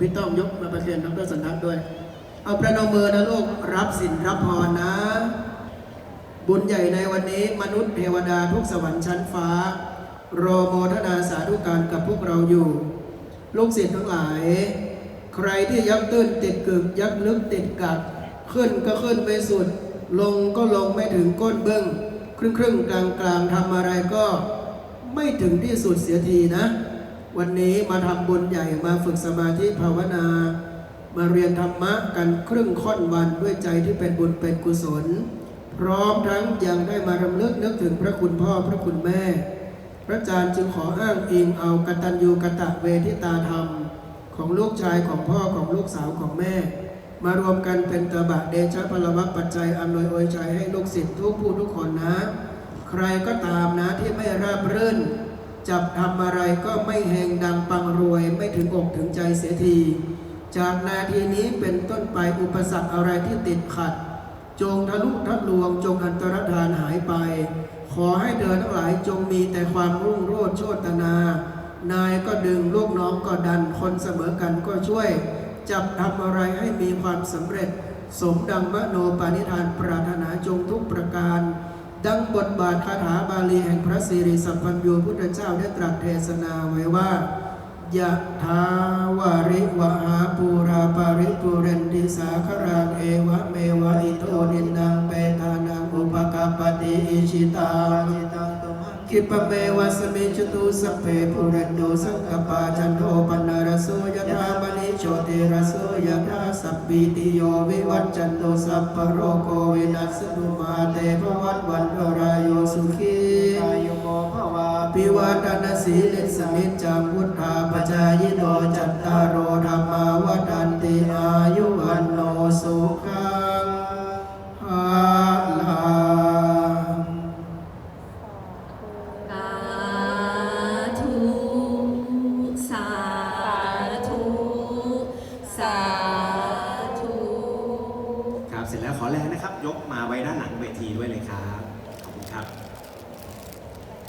พี่ต้องยกมาประเคนดรสันทัศน์ด้วย เอาประนมมือนะลูกรับสินรับพรนะ บุญใหญ่ในวันนี้มนุษย์เทวดาทุกสวรรค์ชั้นฟ้า รอโมทนาสาธุการกับพวกเราอยู่ ลูกศิษย์ทั้งหลาย ใครที่ยักตื้นติดกึกยักลึกติดกัด ขึ้นก็ขึ้นไม่สุด ลงก็ลงไม่ถึงก้นเบื้องครึ่งครึ่งกลางกลางทำอะไรก็ไม่ถึงที่สุดเสียทีนะ วันนี้มาทำบุญใหญ่มาฝึกสมาธิภาวนา มาเรียนธรรมะกันครึ่งค่อนวันด้วยใจที่เป็นบุญเป็นกุศล พร้อมทั้งยังได้มารำลึกนึกถึงพระคุณพ่อพระคุณแม่ พระอาจารย์จึงขออ้างอิงเอากตัญญูกะตะเวทิตาธรรม ของลูกชายของพ่อของลูกสาวของแม่ มารวมกันเป็นตบะเดชะพลวัตปัจจัยอำนวยอวยชัยให้ลูกศิษย์ทุกผู้ทุกคนนะ ใครก็ตามนะที่ไม่ราบรื่น จับทำอะไรก็ไม่แหงดังปังรวย ไม่ถึงอกถึงใจเสียที จากนาทีนี้เป็นต้นไปอุปสรรคอะไรที่ติดขัด จงทะลุทะลวงจงอันตรธานหายไป ขอให้เธอทั้งหลายจงมีแต่ความรุ่งโรจน์โชตนา นายก็ดึงลูกน้องก็ดันคนเสมอกันก็ช่วย จับทำอะไรให้มีความสำเร็จ สมดังมโนปานิธานปรารถนาจงทุกประการ ดังบทบาทคาถาบาลีแห่งพระสิริสัมพันโยพุทธเจ้าได้ตรัสเทศนาไว้ว่ายะทาวาริวหาปูราปาริปุเรนติสาครังเอวะเมวะอิโตนินังเปตานังอุปกปปติอิชิตาคิปเมวะสมิจตุสัพเพปุเรนโดสังกปาจันโทปนารโสยะธามณิโชติรโสยะธาสัพพิติโยวิวัจจันโตสัพพโรโควินัสตุ เตภวัตวันตรายโยสุขีอายุโมภวาปิวาตนาสีลิสนิจจาพุทธาปจายโนจัตตารโอธรรมาวดันติอายุวันโนสุขังภาลังสาธุ สาธุ สาธุครับ เสร็จแล้วขอแรงนะครับ ยกมาไว้ด้านหลังเวทีด้วยเลยครับ ขอบคุณครับ